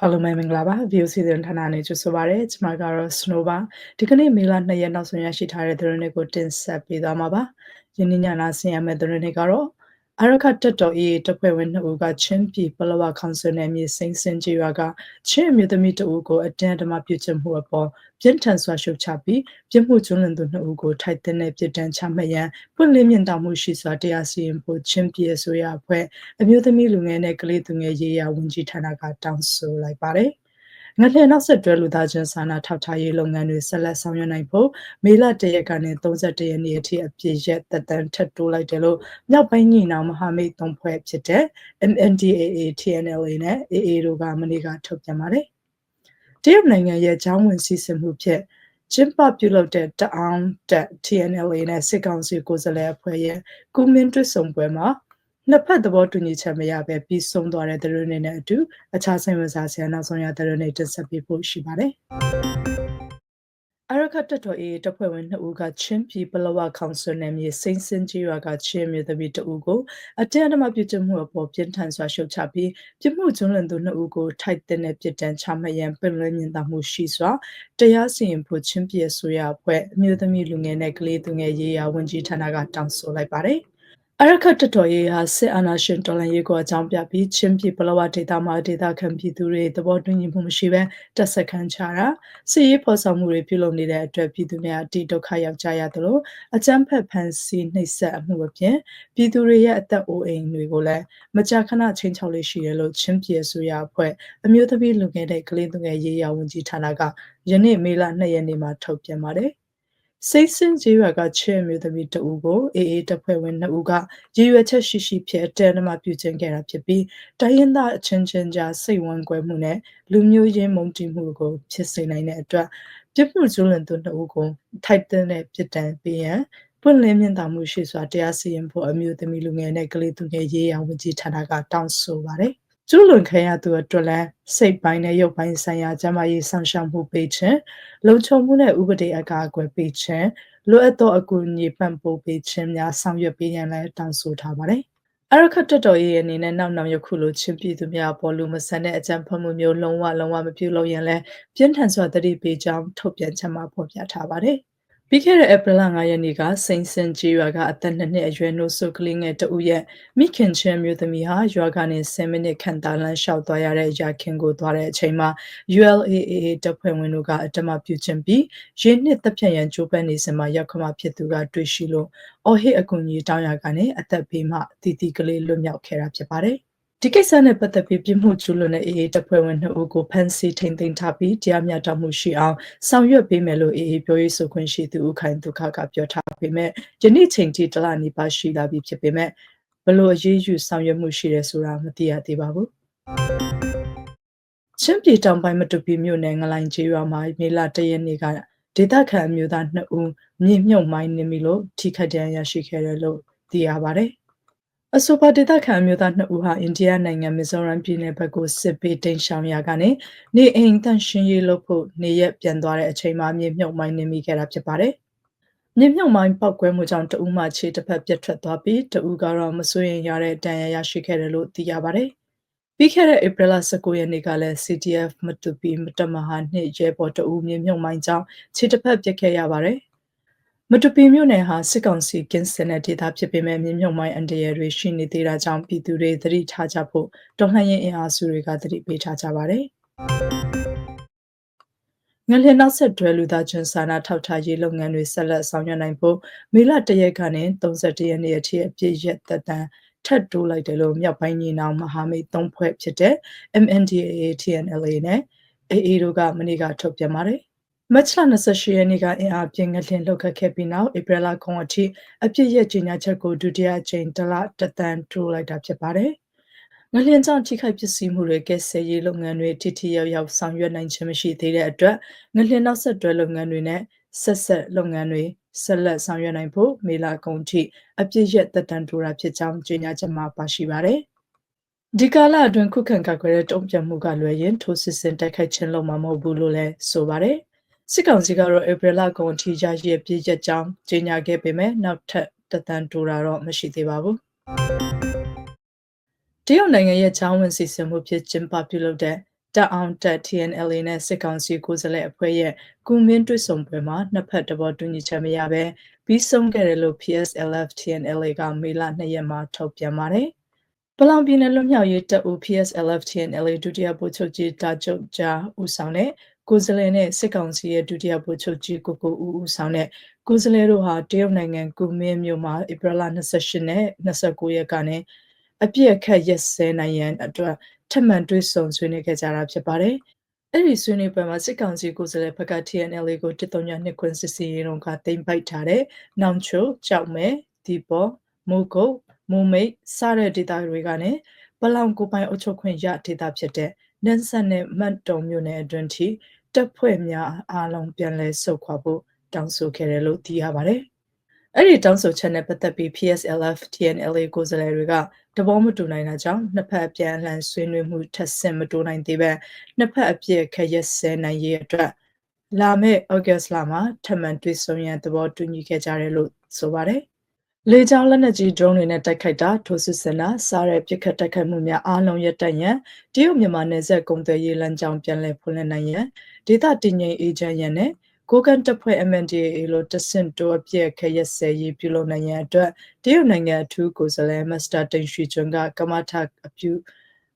အားလုံးပဲမင်္ဂလာပါ view စီစဉ်ဌာနနဲ့ကြိုဆိုပါရစေကျွန်မကတော့ Snow ပါဒီကနေ့မေလ2ရက်နောက်ဆုံးရရှိထားတဲ့သတင်းတွေကိုတင်ဆက်ပေးသွားမှာပါယနေ့ညနာဆင်ရမယ့်သတင်းတွေကတော့ အရခတ်တက်တော်အေးတပ်ဖွဲ့ဝင်2ဦးကချင်းပြည်ပလောဝကောင်ဆယ်နယ်မြေစိမ့်စင်ကြီးရွာကချင်းအမျိုးသမီး2ဦးကိုအတန်းဓမ္မပြုချမှုအပေါ်ပြင်းထန်စွာရှုတ်ချပြီးပြစ်မှုကျွလွန်သူ2ဦးကိုထိုက်တဲ့ပြစ်ဒဏ်ချမှတ်ရန်ပွင့်လင်းမြင့်တောင်မှုရှိစွာတရားစီရင်ဖို့ချင်းပြည်အစိုးရအဖွဲ့အမျိုးသမီးလူငယ်နဲ့ကလေးသူငယ်ရေးရာဝန်ကြီးဌာနကတောင်းဆိုလိုက်ပါတယ်။ ငလျင်နောက်ဆက်တွဲလူသားချင်းစာနာထောက်ထားရေးလုပ်ငန်းတွေဆက်လက်ဆောင်ရွက်နိုင်ဖို့မေလ၁ရက်ကနေ31ရက်နေ့အထိအပြည့်ရက်သက်တမ်းထပ်တိုးလိုက်တယ်လို့မြောက်ပိုင်းညီနောင်မဟာမိတ်သုံးဖွဲ့ဖြစ်တဲ့ MNDAA TNLA နဲ့ AA တို့ကမနေ့ကထုတ်ပြန်ပါတယ်။တရုတ်နိုင်ငံရဲ့ဂျောင်းဝင်စီစဉ်မှုဖြင့်ကျင်းပပြုလုပ်တဲ့တအောင်တက် TNLA နဲ့စစ်ကောင်စီကိုယ်စားလှယ်အဖွဲ့ရဲ့ကုမင်းတွစ်ဆုံပွဲမှာ နှစ်ဖက်သဘောတူညီချက်မရဘဲပြီးဆုံးသွားတဲ့သတင်းတွေနဲ့အတူအခြားဆိုင်ဝင်စားဆရာနောက်ဆုံးရသတင်းတွေတင်ဆက်ပေးဖို့ရှိပါတယ်။အရခတ်တတော်အေးတပ်ဖွဲ့ဝင်2ဦးကချင်းပြည်ပလဝကောင်ဆယ်နယ်မြေစိမ့်စင်ကြီးရွာကချင်းမြေသမီး2ဦးကိုအတန်းအဓမ္မပြုကျမှုအပေါ်ပြင်းထန်စွာရှုတ်ချပြီးပြစ်မှုကျွလွန်သူ2ဦးကိုထိုက်တဲ့ပြစ်ဒဏ်ချမှတ်ရန်ပြည်လွင်မြင့်တာမှုရှိစွာတရားစီရင်ဖို့ချင်းပြည်အစိုးရအဖွဲ့အမျိုးသမီးလူငယ်နဲ့ကလေးသူငယ်ရေးရာဝန်ကြီးဌာနကတောင်းဆိုလိုက်ပါတယ်။ အရခတ်တတော်ရေးဟာစစ်အာဏာရှင်တော်လှန်ရေးကိုအကြောင်းပြပြီးချင်းပြည်ပလောဝဒေသမှာဒေသခံပြည်သူတွေသဘောတူညီမှုမရှိဘဲတပ်ဆက်ခံချတာစစ်ရေးဖော်ဆောင်မှုတွေပြုလုပ်နေတဲ့အတွက်ပြည်သူများအတိဒုက္ခရောက်ကြရသလိုအကြမ်းဖက်ဖန်ဆီးနှိပ်စက်မှုအပြင်ပြည်သူတွေရဲ့အသက်အိုးအိမ်တွေကိုလည်းမကြာခဏချင်းချောက်လေးရှိတယ်လို့ချင်းပြည်အစိုးရအဖွဲ့အမျိုးသမီးလူငယ်တဲ့ကလေးသူငယ်ရေးရာဝန်ကြီးဌာနကယနေ့မေလ2ရက်နေ့မှာထုတ်ပြန်ပါတယ် စိတ်ဆင်းကျေးရွာကချဲ့မျိုးသမီးတဦးကိုအေးအေးတပ်ဖွဲ့ဝင်2ဦးကရည်ရွယ်ချက်ရှိရှိဖြင့်အတန်းအမပြုကျင့်ခဲ့တာဖြစ်ပြီးတိုင်းရင်းသားအချင်းချင်းကြားစိတ်ဝမ်းကွဲမှုနဲ့လူမျိုးရင်းမုန်းတီးမှုကိုဖြစ်စေနိုင်တဲ့အတွက်ပြစ်မှုကျူးလွန်သူ2ဦးကိုထိုက်တဲ့ပြစ်ဒဏ်ပေးရန်ပွင့်လင်းမြင့်တာမှုရှိစွာတရားစီရင်ဖို့အမျိုးသမီးလူငယ်နဲ့ကလေးသူငယ်ရေးရာဝန်ကြီးဌာနကတောင်းဆိုပါတယ် ကျူးလွန်ခံရသူအတွက်လည်းစိတ်ပိုင်းနဲ့ရုပ်ပိုင်းဆိုင်ရာကျန်းမာရေးဆောင်ရှောက်မှုပေးခြင်းလုံခြုံမှုနဲ့ဥပဒေအကာအကွယ်ပေးခြင်းလိုအပ်သောအကူအညီပံ့ပိုးပေးခြင်းများဆောင်ရွက်ပေးရန်လည်းတောင်းဆိုထားပါတယ်။အရခတ်တတော်ရဲ့အနေနဲ့နောက်နောက်ယခုလိုချင်းပြည်သူများပေါ်လူမဆန်တဲ့အကြံဖတ်မှုမျိုးလုံးဝလုံးဝမပြုလုပ်ရင်လည်းပြင်းထန်စွာတတိပေးကြောင်းထုတ်ပြန်ချက်မှာဖော်ပြထားပါတယ်။ ပြီးခဲ့တဲ့ဧပြီလ9ရက်နေ့ကစိန်စင်ကြီးရွာကအသက်2နှစ်အရွယ်နို့ဆုကလေးငယ်တဦးရဲ့မိခင်ချင်းမျိုးသမီးဟာရွာကနေ10မိနစ်ခန့်သာလမ်းလျှောက်သွားရတဲ့ရာခင်ကိုသွားတဲ့အချိန်မှာ ULAA တပ်ဖွဲ့ဝင်တို့ကအတမပြုခြင်းပြီးရင်းနှစ်တပ်ဖြတ်ရန်ကြိုးပမ်းနေစဉ်မှာရောက်ခမဖြစ်သူကတွေ့ရှိလို့အော်ဟစ်အကူအညီတောင်းရကနေအသက်ဘေးမှတီတီကလေးလွတ်မြောက်ခဲ့တာဖြစ်ပါတယ်။ ဒီကိစ္စနဲ့ပတ်သက်ပြီးပြစ်မှုကျူးလွန်တဲ့အေအေတပ်ဖွဲ့ဝင်2ဦးကိုဖမ်းဆီးထိန်သိမ်းထားပြီးတရားမျှတမှုရှိအောင်ဆောင်ရွက်ပေးမယ်လို့အေအေပြောရေးဆိုခွင့်ရှိသူဦးခိုင်ဒုက္ခကပြောထားပေမဲ့ယနေ့ချိန်ထိတလနီပါရှိလာပြီဖြစ်ပေမဲ့ဘလို့အရေးယူဆောင်ရွက်မှုရှိတယ်ဆိုတာမသိရသေးပါဘူးချင်းပြည်တောင်ပိုင်းမတူပီမြို့နယ်ငလိုင်ကျေးရွာမှာမေလ၁ရက်နေ့ကဒေသခံအမျိုးသား2ဦးမြေမြုပ်မိုင်းနေပြီလို့ထိခိုက်ဒဏ်ရာရရှိခဲ့တယ်လို့သိရပါတယ်။ အဆိုပါဒေသခံမျိုးသားနှစ်ဦးဟာအိန္ဒိယနိုင်ငံမီဇိုရမ်ပြည်နယ်ဘက်ကိုစစ်ပေးတိမ်းရှောင်ရာကနေနေအိမ်တန့်ရှင်းရေးလုပ်ဖို့နေရက်ပြန်သွားတဲ့အချိန်မှာမြေမြုပ်မိုင်းနေမိခဲ့တာဖြစ်ပါတယ်။မြေမြုပ်မိုင်းပောက်ကွဲမှုကြောင့်တဦးမှခြေတစ်ဖက်ပြတ်ထွက်သွားပြီးတဦးကတော့မစိုးရင်ရတဲ့ဒဏ်ရာရရှိခဲ့တယ်လို့သိရပါတယ်။ပြီးခဲ့တဲ့ဧပြီလ19ရက်နေ့ကလည်း CTF မတူပီမတမဟာနှစ်ရဲဘော်တဦးမြေမြုပ်မိုင်းကြောင့်ခြေတစ်ဖက်ပြတ်ခဲ့ရပါတယ်။ မတူပီမြို့နယ်ဟာစစ်ကောင်စီကင်းစင်တဲ့ဒေသဖြစ်ပေမဲ့မြင်းမြုံမိုင်းအန်တရယ်တွေရှိနေသေးတာကြောင့်ပြည်သူတွေသတိထားကြဖို့တော်လှန်ရေးအင်အားစုတွေကသတိပေးထားကြပါတယ်။ငလျင်နောက်ဆက်တွဲလူသားချင်းစာနာထောက်ထားရေးလုပ်ငန်းတွေဆက်လက်ဆောင်ရွက်နိုင်ဖို့မေလ၁ရက်ကနေ31ရက်နေ့အထိအပြည့်ရက်သက်တမ်းထပ်တိုးလိုက်တယ်လို့မြောက်ပိုင်းညီနောင်မဟာမိတ်သုံးဖွဲ့ဖြစ်တဲ့ MNDAA TNLA နဲ့ AA တို့ကမနေ့ကထုတ်ပြန်ပါတယ်။ မတ်လ28ရက်နေ့ကအင်အားပြင်းငလျင်လှုပ်ခတ်ခဲ့ပြီးနောက်ဧပြီလ9အထိအပြည့်ရဲ့ကြီးညာချက်ကိုဒုတိယအကြိမ်တလတသန်းထိုးလိုက်တာဖြစ်ပါတယ်။ငလျင်ကြောင့်ထိခိုက်ပစ္စည်းမှုတွေကဲဆယ်ရေးလုပ်ငန်းတွေထိထိရောက်ရောက်ဆောင်ရွက်နိုင်ခြင်းမရှိသေးတဲ့အတွက်ငလျင်နောက်ဆက်တွဲလုပ်ငန်းတွေနဲ့ဆက်ဆက်လုပ်ငန်းတွေဆက်လက်ဆောင်ရွက်နိုင်ဖို့မေလကုန်ထိအပြည့်ရဲ့သက်တမ်းတိုးတာဖြစ်ကြောင်းကြေညာချက်မှာပါရှိပါတယ်။ဒီကာလအတွင်းခုခံကာကွယ်တဲ့တုံ့ပြန်မှုကလွယ်ရင်ထိုးစစ်ဆင်တိုက်ခိုက်ခြင်းလုပ်မှာမဟုတ်ဘူးလို့လည်းဆိုပါတယ်။ စစ်ကောင်စီကတော့ဧပြီလကုန်ထိရရှိပြည့်ချက်ကြောင်းကြေညာခဲ့ပေမဲ့နောက်ထပ်တသန်တိုးတာတော့မရှိသေးပါဘူး။တရုတ်နိုင်ငံရဲ့ချောင်းဝင်စီစဉ်မှုဖြစ်ကျင်းပပြုလုပ်တဲ့တက်အောင်တက် TNLA နဲ့စစ်ကောင်စီကိုယ်စားလှယ်အဖွဲ့ရဲ့ကုမင်းတွစ်ဆုံပွဲမှာနှစ်ဖက်တဘောတူညီချက်မရဘဲပြီးဆုံးခဲ့တယ်လို့ PSLF TNLA ကမေလ2ရက်မှာထုတ်ပြန်ပါတယ်။ပလောင်ပြည်နယ်လွတ်မြောက်ရေးတပ်ဦး PSLF TNLA ဒုတိယဗိုလ်ချုပ်ကြီးတာကျုပ်ကြားဦးဆောင်တဲ့ ကိုယ်စားလှယ်နဲ့စစ်ကောင်စီရဲ့ဒုတိယဗိုလ်ချုပ်ကြီးကိုကိုဦးဦးဆောင်တဲ့ကိုယ်စားလှယ်တို့ဟာတရုတ်နိုင်ငံကူမင်းမြို့မှာဧပြီလ28နဲ့29ရက်ကနေအပြည့်အခက်ရက်စဲနိုင်ရန်အတွက်ထပ်မံတွေ့ဆုံဆွေးနွေးခဲ့ကြတာဖြစ်ပါတယ်။အဲ့ဒီဆွေးနွေးပွဲမှာစစ်ကောင်စီကိုယ်စားလှယ်ဘက်က TNLA ကိုတစ်တုံညာနှစ်ခွန်းစစ်စီရင်တော့ကတိမ့်ပိုက်ထားတဲ့နောင်ချိုကြောက်မဲဒီပေါ်မိုးကုတ်မိုးမိတ်စတဲ့ဒေသတွေကနေပလောင်ကိုပိုင်အုပ်ချုပ်ခွင့်ရဒေသဖြစ်တဲ့နန်းဆန်နဲ့မတ်တုံမြို့နယ်အတွင်းထိ တပ်ဖွဲ့များအားလုံးပြန်လည်ဆုတ်ခွာဖို့တောင်းဆိုခဲ့တယ်လို့သိရပါတယ်။အဲ့ဒီတောင်းဆိုချက်နဲ့ပတ်သက်ပြီး PSLF TNLA ကိုယ်စားလှယ်တွေကတဘောမတူနိုင်တာကြောင့်နှစ်ဖက်ပြန်အလှန်ဆွေးနွေးမှုထပ်ဆင့်မတိုးနိုင်သေးပဲနှစ်ဖက်အပြည့်ခရက်စဲနိုင်ရေးအတွက်လာမယ့်ဩဂတ်စ်လမှာထပ်မံတွေ့ဆုံရန်သဘောတူညီခဲ့ကြတယ်လို့ဆိုပါတယ်။လေကြောင်းလက်နက်ကြီး drone တွေနဲ့တိုက်ခိုက်တာထိုးစစ်ဆင်တာစားတဲ့ပစ်ခတ်တိုက်ခိုက်မှုများအားလုံးရပ်တန့်ရန်တရုတ်မြန်မာနယ်စပ်ကုန်သွယ်ရေးလမ်းကြောင်းပြန်လည်ဖွင့်လှစ်နိုင်ရန် ဒေသတည်ငြိမ်အေဂျင့်ရန်နဲ့ကိုကန်တပ်ဖွဲ့ MNDAA လို့တဆင့်တိုးအပြည့်ခရက်ဆဲရေးပြုလုပ်နိုင်ရန်အတွက်တရုတ်နိုင်ငံအထူးကိုယ်စားလှယ်မစ္စတာတင်ရွှေကျွန်းကကမထအပြု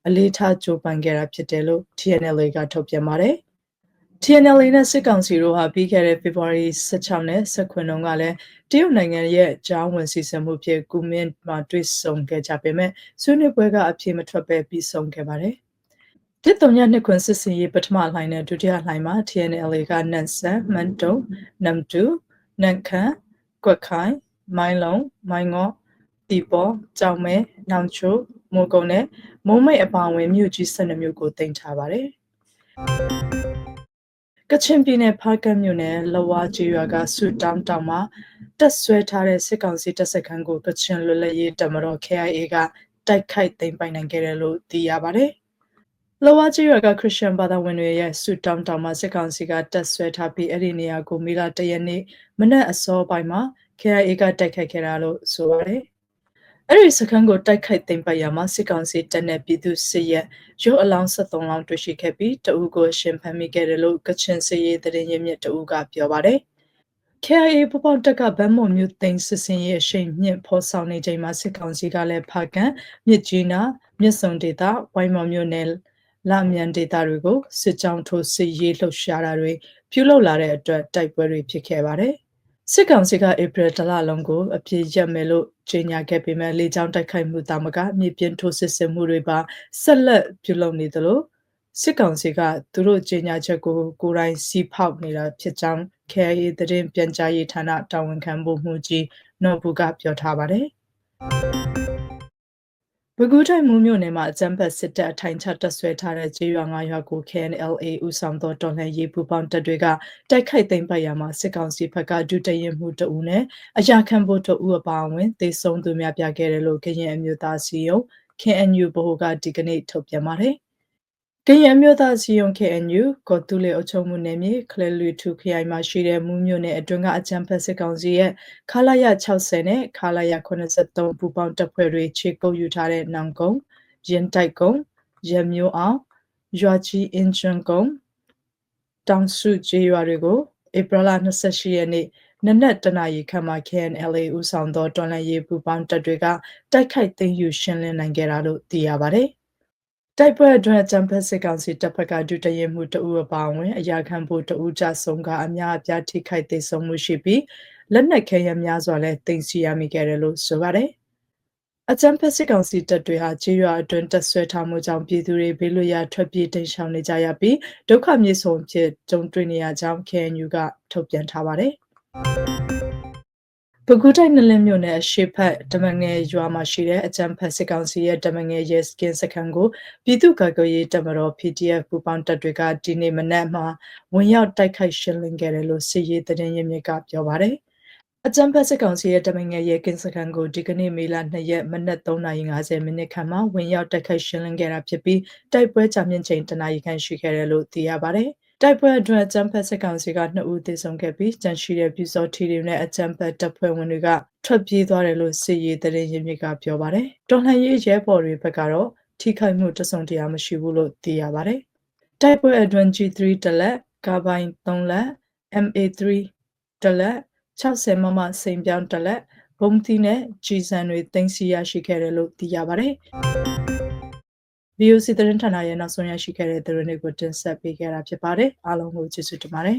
အလေးထားကြိုးပမ်းခဲ့တာဖြစ်တယ်လို့ TNLA ကထုတ်ပြန်ပါတယ်။ TNLA နဲ့စစ်ကောင်စီတို့ဟာပြီးခဲ့တဲ့ဖေဖော်ဝါရီ16နဲ့19တုန်းကလည်းတရုတ်နိုင်ငံရဲ့ကြားဝင်စီစဉ်မှုဖြစ်ကူမင်းမှာတွေ့ဆုံခဲ့ကြပေမဲ့ဆွေးနွေးပွဲကအပြေမထွက်ပဲပြီးဆုံးခဲ့ပါတယ်။ တစ်တုံညနှစ်ခွန်းစစ်စင်ရေးပထမလှိုင်းနဲ့ဒုတိယလှိုင်းမှာ TNLA ကနန်ဆန်မန်တုံနမ်တူနန်ခန်ကွက်ခိုင်မိုင်းလုံးမိုင်းငေါတီပေါ်ကြောင်မဲနောင်ချိုမိုးကုံနဲ့မုံမိတ်အပါဝင်မြို့ကြီး12မြို့ကိုတင်ထားပါတယ်ကချင်ပြည်နယ်ဖားကတ်မြို့နယ်လဝါကြီးရွာကဆူတောင်းတောင်မှာတက်ဆွဲထားတဲ့စစ်ကောင်စီတပ်စခန်းကိုကချင်လွတ်လပ်ရေးတပ်မတော် KIA ကတိုက်ခိုက်သိမ်းပိုက်နိုင်ခဲ့တယ်လို့သိရပါတယ်။ လောဝါကြီးရကခရစ်ယာန်ဘာသာဝင်တွေရဲ့ဆူတောင်းတောင်မှာစစ်ကောင်စီကတက်ဆွဲထားပြီးအဲ့ဒီနေရာကိုမေလတရက်နေ့မနက်အစောပိုင်းမှာ KIA ကတိုက်ခိုက်ခဲ့တာလို့ဆိုပါတယ်။အဲ့ဒီစခန်းကိုတိုက်ခိုက်သိမ်းပိုက်ရမှာစစ်ကောင်စီတပ်နဲ့ပြည်သူစစ်ရဲ့ရုပ်အလောင်း73လောင်းတွေ့ရှိခဲ့ပြီးတအူးကိုရှင်ဖမ်းမိခဲ့တယ်လို့ကချင်စစ်ရေးသတင်းရင်းမြစ်တအူးကပြောပါတယ်။ KIA ပပောက်တက်ကဗန်းမွန်မြို့သိမ်းစစ်စင်ရဲ့အရှိန်မြင့်ဖော်ဆောင်နေချိန်မှာစစ်ကောင်စီကလည်းဖာကန်မြစ်ကြီးနာမြစ်စုံဒေသဝိုင်းမော်မြို့နယ် လာမြန်ဒေတာတွေကိုစစ်ကြောင်းထိုးစစ်ရေးလှုပ်ရှားတာတွေပြုလုပ်လာတဲ့အတွက်တိုက်ပွဲတွေဖြစ်ခဲ့ပါတယ်။စစ်ကောင်စီကဧပြီလလုံးကိုအပြည့်ရက်မယ်လို့ကြေညာခဲ့ပေမဲ့လေကြောင်းတိုက်ခိုက်မှုတာမကမြေပြင်ထိုးစစ်ဆင်မှုတွေပါဆက်လက်ပြုလုပ်နေသလိုစစ်ကောင်စီကသူတို့ကြေညာချက်ကိုကိုယ်တိုင်စီဖောက်နေတာဖြစ်ကြောင်း KIA သတင်းပြန်ကြားရေးဌာနတာဝန်ခံမှုမှုကြီးနော်ဘူးကပြောထားပါတယ်။ ပဲခူးတိုင်းမူးမြို့နယ်မှာအကြမ်းဖက်စစ်တပ်အထိုင်ချတပ်ဆွဲထားတဲ့ကျေးရွာ၅ရွာကို KNLA ဦးဆောင်သောတော်လှန်ရေးပူးပေါင်းတပ်တွေကတိုက်ခိုက်သိမ်းပိုက်ရမှာစစ်ကောင်စီဘက်ကဒုတရင်မှုတအူနဲ့အရာခံဖို့တအူအပါအဝင်သေဆုံးသူများပြခဲ့တယ်လို့ကရင်အမျိုးသားစီယုံ KNU ဗဟိုကဒီကနေ့ထုတ်ပြန်ပါတယ်။ ကရင်အမျိုးသားစီယုံ KNU ကော်တူလေအုပ်ချုပ်မှုနယ်မြေခလဲလူထုခရိုင်မှာရှိတဲ့မူးမြို့နယ်အတွင်းကအကြံဖက်စစ်ကောင်စီရဲ့ခလာရ60နဲ့ခလာရ83ပူပေါင်းတပ်ဖွဲ့တွေခြေကုပ်ယူထားတဲ့နောင်ကုန်းရင်တိုက်ကုန်းရမျိုးအောင်ရွာကြီးအင်ဂျွန်ကုန်းတောင်စုကျေးရွာတွေကိုဧပြီလ28ရက်နေ့နနက်တနာရီခန့်မှာ KNLA ဦးဆောင်သောတော်လှန်ရေးပူပေါင်းတပ်တွေကတိုက်ခိုက်သိမ်းယူရှင်းလင်းနိုင်ခဲ့တာလို့သိရပါတယ် တိုက်ပွဲအတွင်းအကြံဖက်စစ်ကောင်စီတပ်ဖက်ကဒုတရင်မှုတအူအပါဝင်အရာခံဖို့တအူကြဆုံးကအများအပြားထိခိုက်သိဆုံးမှုရှိပြီးလက်နက်ခဲယမ်းများစွာလည်းတင်စီရမိခဲ့တယ်လို့ဆိုပါတယ်။အကြံဖက်စစ်ကောင်စီတပ်တွေဟာကြေးရွာအတွင်းတပ်ဆွဲထားမှုကြောင့်ပြည်သူတွေဘေးလွတ်ရာထွက်ပြေးတိမ်းရှောင်နေကြရပြီးဒုက္ခမြေဆုံးဖြစ်ကြုံတွေ့နေရကြောင်း KNU ကထုတ်ပြန်ထားပါတယ်။ ပဲခူးတိုင်းနလင်းမြို့နယ်အရှိဖက်တမငယ်ရွာမှာရှိတဲ့အကြံဖက်စစ်ကောင်စီရဲ့တမငယ်ရဲစကင်စခန်းကိုပြည်သူ့ကာကွယ်ရေးတပ်မတော် PDF ပူပေါင်းတပ်တွေကဒီနေ့မနက်မှာဝင်ရောက်တိုက်ခိုက်ရှင်းလင်းခဲ့တယ်လို့စစ်ရေးသတင်းရင်းမြစ်ကပြောပါတယ်။အကြံဖက်စစ်ကောင်စီရဲ့တမငယ်ရဲကင်စခန်းကိုဒီကနေ့မေလ2ရက်မနက်3:50မိနစ်ခန့်မှာဝင်ရောက်တိုက်ခိုက်ရှင်းလင်းခဲ့တာဖြစ်ပြီးတိုက်ပွဲကြာမြင့်ချိန်တနာရီခန့်ရှိခဲ့တယ်လို့သိရပါတယ်။ တိုက်ပွဲအတွင်းအကြမ်းဖက်စစ်ကောင်စီက2ဦးသေဆုံးခဲ့ပြီးကြန့်ရှိတဲ့ပြူစောထီတွေနဲ့အကြမ်းဖက်တပ်ဖွဲ့ဝင်တွေကထွက်ပြေးသွားတယ်လို့စစ်ရေးသတင်းရင်းမြစ်ကပြောပါတယ်။တော်လှန်ရေးရဲဘော်တွေဘက်ကတော့ထိခိုက်မှုတစုံတရာမရှိဘူးလို့သိရပါတယ်။တိုက်ပွဲအတွင်း G3 တလက်ကာဘိုင်3လက် MA3 တလက်60မမစိန်ပြောင်းတလက်ဘုံသီးနဲ့ကြီးစံတွေတင်စီရရှိခဲ့တယ်လို့သိရပါတယ်။ VOC သတင်းဌာနရဲ့နောက်ဆုံးရရှိခဲ့တဲ့သတင်းတွေကိုတင်ဆက်ပေးခဲ့တာဖြစ်ပါတယ်အားလုံးကိုကျေးဇူးတင်ပါတယ်